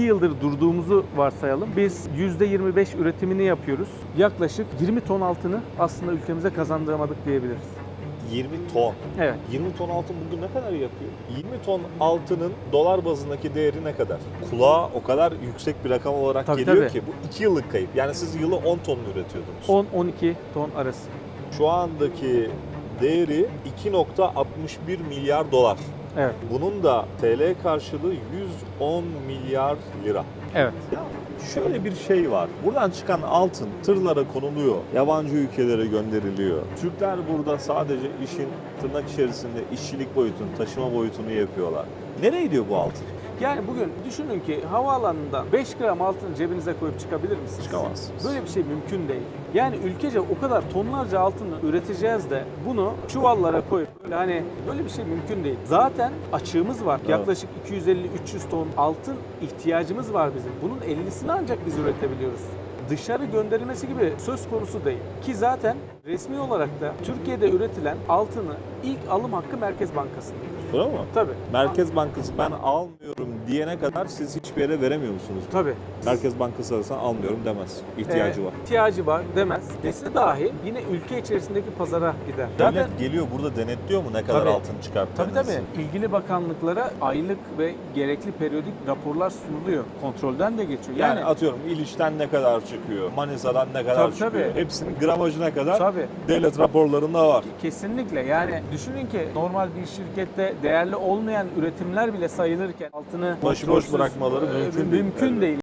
2 yıldır durduğumuzu varsayalım. Biz %25 üretimini yapıyoruz. Yaklaşık 20 ton altını aslında ülkemize kazandıramadık diyebiliriz. 20 ton. Evet. 20 ton altın bugün ne kadar yapıyor? 20 ton altının dolar bazındaki değeri ne kadar? Kulağa o kadar yüksek bir rakam olarak Tabii, geliyor tabii. ki bu 2 yıllık kayıp. Yani siz yılı 10 ton üretiyordunuz. 10-12 ton arası. Şu andaki değeri 2.61 milyar dolar. Evet. Bunun da TL karşılığı 110 milyar lira. Evet. Ya şöyle bir şey var. Buradan çıkan altın tırlara konuluyor. Yabancı ülkelere gönderiliyor. Türkler burada sadece işin tırnak içerisinde işçilik boyutunu, taşıma boyutunu yapıyorlar. Nereye gidiyor bu altın? Yani bugün düşünün ki havaalanından 5 gram altın cebinize koyup çıkabilir misiniz? Çıkamazsınız. Böyle bir şey mümkün değil. Yani ülkece o kadar tonlarca altını üreteceğiz de bunu çuvallara koyup böyle hani böyle bir şey mümkün değil. Zaten açığımız var. Evet. Yaklaşık 250-300 ton altın ihtiyacımız var bizim. Bunun 50'sini ancak biz üretebiliyoruz. Dışarı gönderilmesi gibi söz konusu değil. Ki zaten resmi olarak da Türkiye'de üretilen altını ilk alım hakkı Merkez Bankası'nda. Öyle mi? Tabii. Merkez Bankası ben almıyorum diyene kadar siz hiçbir yere veremiyor musunuz? Tabii. Merkez Bankası arasında almıyorum demez. İhtiyacı Ee, var. İhtiyacı var demez. Dese dahi yine ülke içerisindeki pazara gider. Zaten Devlet geliyor burada denetliyor mu ne kadar Tabii. altın tabii çıkarttığınızı? tabii ilgili bakanlıklara aylık ve gerekli periyodik raporlar sunuluyor. Kontrolden de geçiyor. Yani, Yani, atıyorum İliç'ten ne kadar çıkıyor, Manisa'dan ne kadar Tabii, çıkıyor. tabii. Hepsinin gramajına kadar tabii devlet raporlarında var. kesinlikle yani düşünün ki normal bir şirkette değerli olmayan üretimler bile sayılırken altını Başıboş bırakmaları e, mümkün değil. mümkün Evet. değil.